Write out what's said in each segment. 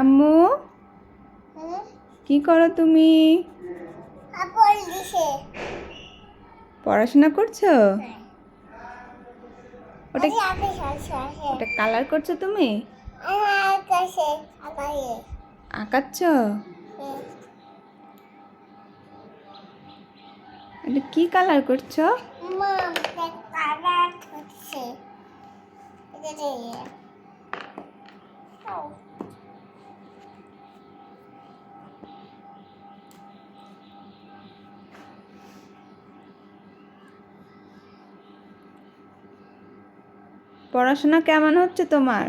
আম্মু? কি করো তুমি? পড়াশোনা করছ? ওটা ওটা ওটা কালার করছ তুমি? আকাশে আঁকাচ্ছ? এটা কি কালার করছ? কালার হচ্ছে পড়াশোনা কেমন হচ্ছে তোমার?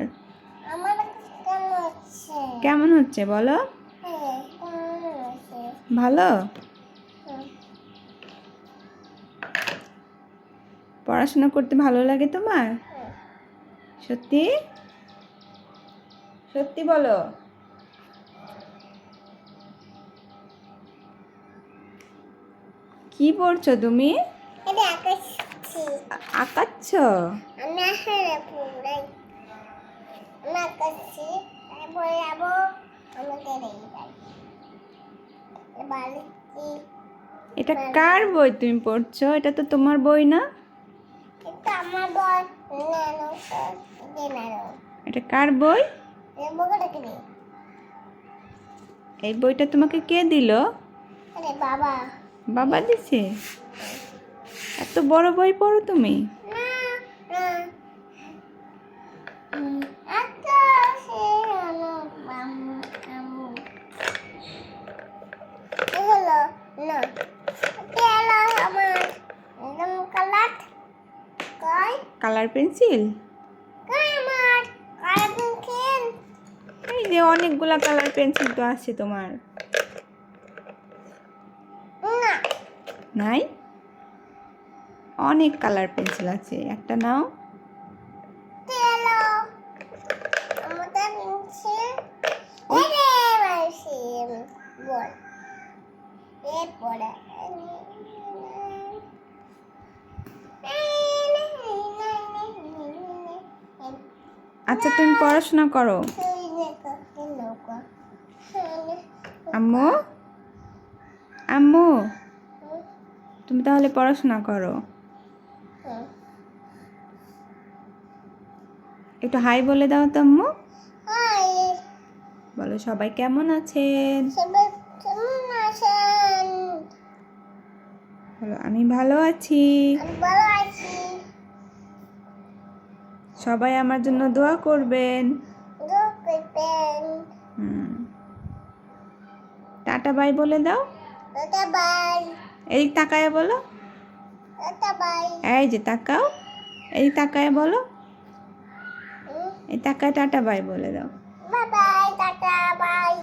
কেমন হচ্ছে? বলো? হ্যাঁ ভালো? পড়াশোনা করতে ভালো লাগে তোমার? সত্যি? সত্যি বলো। কি পড়ছো তুমি? আঁকাচ্ছ এটা কার বই তুমি পড়ছো? এটা তো তোমার বই না? এটা কার বই? এই বইটা তোমাকে কে দিল? বাবা। বাবা দিছে? এত বড় বই পড়ো তুমি। কালার পেন্সিল এই যে অনেকগুলা কালার পেন্সিল তো আছে তোমার। না। নাই? অনেক কালার পেন্সিল আছে। একটা নাও। আচ্ছা তুমি পড়াশোনা করো। আম্মু? আম্মু? তুমি তাহলে পড়াশোনা করো। একটু হাই বলে দাও তো আম্মু। বলো সবাই কেমন আছেন? বলো আমি ভালো আছি। সবাই আমার জন্য দোয়া করবেন। টাটা বাই বলে দাও। এই তাকায় বলো। এই যে তাকাও। এই তাকায় বলো। এই তাকায় টাটা বাই বলে দাও। Bye tata bye.